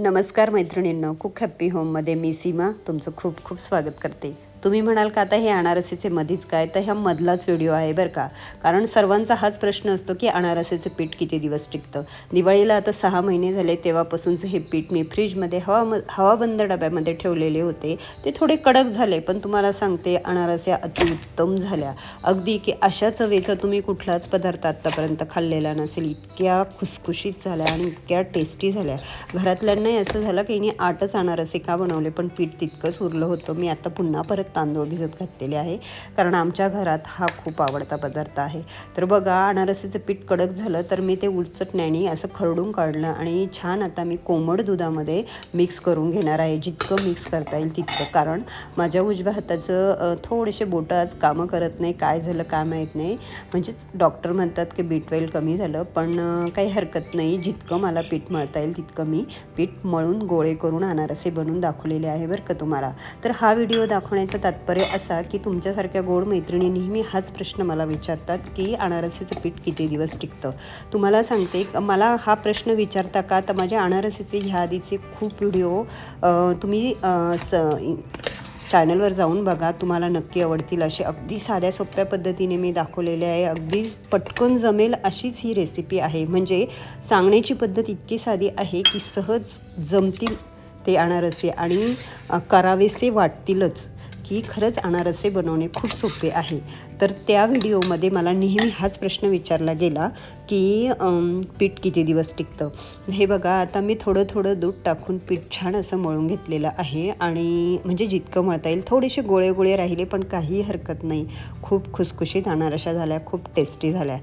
नमस्कार मैत्रिणींनो cook happy होममध्ये मी सीमा. तुमचं खूप खूप स्वागत करते. तुम्ही म्हणाल का आता हे अनारसीचे मधीच काय? तर ह्या मधलाच व्हिडिओ आहे बरं का. कारण सर्वांचा हाच प्रश्न असतो की अनारसीचं पीठ किती दिवस टिकतं? दिवाळीला आता सहा महिने झाले तेव्हापासूनचं हे पीठ मी फ्रीजमध्ये हवा हवाबंद डब्यामध्ये ठेवलेले होते. ते थोडे कडक झाले पण तुम्हाला सांगते अनारस्या अतिउत्तम झाल्या. अगदी की अशा चवेचा तुम्ही कुठलाच पदार्थ आत्तापर्यंत खाल्लेला नसेल. इतक्या खुसखुशीत झाल्या आणि इतक्या टेस्टी झाल्या. घरातल्यांनाही असं झालं की हिने आठच अनारसे का बनवले? पण पीठ तितकंच उरलं होतं. मी आता पुन्हा परत तांदूळ भिजत घातलेले आहे. कारण आमच्या घरात हा खूप आवडता पदार्थ आहे. तर बघा अनारसीचं पीठ कडक झालं तर मी ते उलचटण्याने असं खरडून काढलं आणि छान आता मी कोमट दुधामध्ये मिक्स करून घेणार आहे. जितकं मिक्स करता येईल तितकं. कारण माझ्या उजव्या हाताचं थोडेसे बोटं आज कामं करत नाही. काय झालं काय माहीत नाही. म्हणजेच डॉक्टर म्हणतात की बीटवेल ट्वेल्व कमी झालं. पण काही हरकत नाही. जितकं मला पीठ मळता येईल तितकं मी पीठ मळून गोळे करून अनारसे बनवून दाखवलेले आहे बरं का तुम्हाला. तर हा व्हिडिओ दाखवण्याचा तात्पर्य असा की तुमच्यासारख्या गोड मैत्रिणी नेहमी हाच प्रश्न मला विचारतात की अनारसीचं पीठ किती दिवस टिकतं? तुम्हाला सांगते क- मला हा प्रश्न विचारता का? तर माझ्या अनारसीचे ह्या आधीचे खूप व्हिडिओ तुम्ही स चॅनलवर जाऊन बघा. तुम्हाला नक्की आवडतील. असे अगदी साध्या सोप्या पद्धतीने मी दाखवलेले आहे. अगदी पटकन जमेल अशीच ही रेसिपी आहे. म्हणजे सांगण्याची पद्धत इतकी साधी आहे की सहज जमतील ते अनारसे आणि करावेसे वाटतीलच. की खरंच अनारसे बनवणे खूप सोपे आहे. तर त्या व्हिडिओमध्ये मला नेहमी हाच प्रश्न विचारला गेला की पीठ किती दिवस टिकतं? हे बघा आता मी थोडं थोडं दूध टाकून पीठ छान असं मळून घेतलेलं आहे आणि म्हणजे जितकं मळता येईल थोडेसे गोळे गोळे राहिले पण काही हरकत नाही. खूप खुसखुशीत अनारशा झाल्या खूप टेस्टी झाल्या.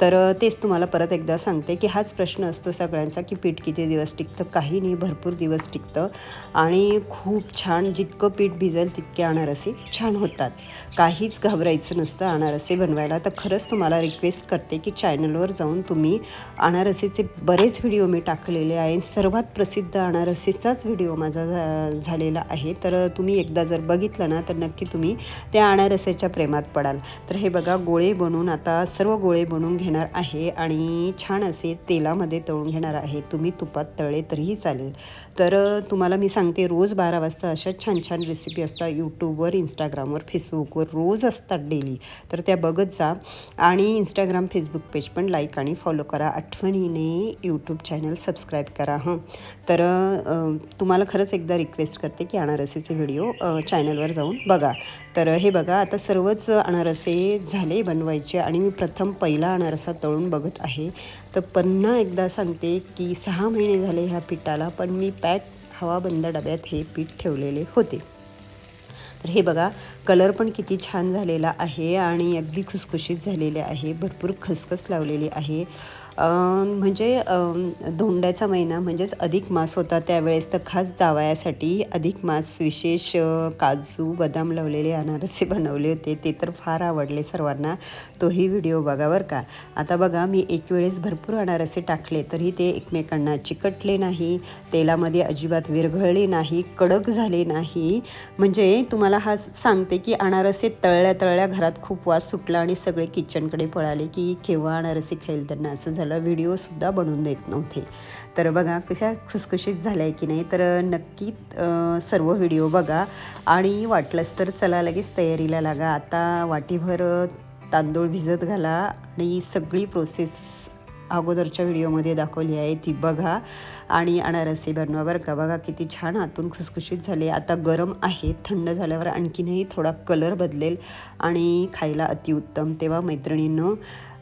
तर तेच तुम्हाला परत एकदा सांगते की हाच प्रश्न असतो सगळ्यांचा की पीठ किती दिवस टिकतं? काही नाही भरपूर दिवस टिकतं. आणि खूप छान जितकं पीठ भिजेल तितके अनारसे छान होतात. काहीच घाबरायचं नसतं. अनारसे बनवायला तर खरंच तुम्हाला रिक्वेस्ट करते की चॅनलवर जाऊन तुम्ही अनारसेचे बरेच व्हिडिओ मी टाकलेले आहे सर्वात प्रसिद्ध अनारसेचाच व्हिडिओ माझा झा- झालेला आहे. तर तुम्ही एकदा जर बघितलं ना तर नक्की तुम्ही त्या अनारसेच्या प्रेमात पडाल. तर हे बघा गोळे बनवून आता सर्व गोळे बनवून घेणार आहे आणि छान असे तेलामध्ये तळून घेणार आहे. तुम्ही तुपात तळले तरीही चालेल. तर तुम्हाला मी सांगते रोज बारा वाजता अशा छान छान रेसिपी असतात यूट्यूबवर इंस्टाग्रामवर फेसबुकवर रोज असतात डेली तर त्या बघत जा. आणि इंस्टाग्राम फेसबुक पेज पण लाईक आणि फॉलो करा. आठवणीने यूट्यूब चॅनल सबस्क्राईब करा हं. तर तुम्हाला खरंच एकदा रिक्वेस्ट करते की अनारसेचे व्हिडिओ चॅनलवर जाऊन बघा. तर हे बघा आता सर्वच अनारसे झाले बनवायचे. आणि मी प्रथम पहिला अनारसा तळून बघत आहे. तर पन्हा एकदा सांगते की सहा महिने झाले ह्या पिठाला पण मी पॅक हवाबंद डब्यात हे पीठ ठेवलेले होते. तर हे बघा कलर पण किती छान झालेला आहे आणि अगदी खुसखुशीत झालेले आहे. भरपूर खसखस लावलेली आहे. म्हणजे धोंड्याचा महिना म्हणजेच अधिक मास होता त्यावेळेस तर खास जावयासाठी अधिक मास विशेष काजू बदाम लावलेले अनारसे बनवले होते. ते तर फार आवडले सर्वांना. तोही व्हिडिओ बघा बरं का. आता बघा मी एक वेळेस भरपूर अनारसे टाकले तरी ते एकमेकांना चिकटले नाही तेलामध्ये अजिबात विरघळले नाही कडक झाले नाही. म्हणजे तुम्हाला हा सांगते की अनारसे तळल्या तळल्या घरात खूप वास सुटला आणि सगळे किचनकडे पळाले की केव्हा अनारसे खाईल त्यांना असं झालं. व्हिडिओसुद्धा बनवून देत नव्हते. तर बघा कशा खुसखुशीत झाल्या आहे की नाही? तर नक्की सर्व व्हिडिओ बघा. आणि वाटलंच तर चला लगेच तयारीला लागा. आता वाटीभर तांदूळ भिजत घाला आणि सगळी प्रोसेस अगोदरच्या व्हिडिओमध्ये दाखवली आहे ती बघा. आणि अनारसे बनवा बरं का. बघा किती छान आतून खुसखुशीत झाले. आता गरम आहे थंड झाल्यावर आणखीनही थोडा कलर बदलेल आणि खायला अतिउत्तम तेव्हा मैत्रिणींनो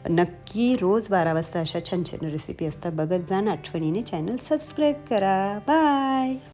नक्की रोज बारा वाजता अशा छान छान रेसिपी असतात. बघत जा आठवणीने चॅनल सबस्क्राईब करा. बाय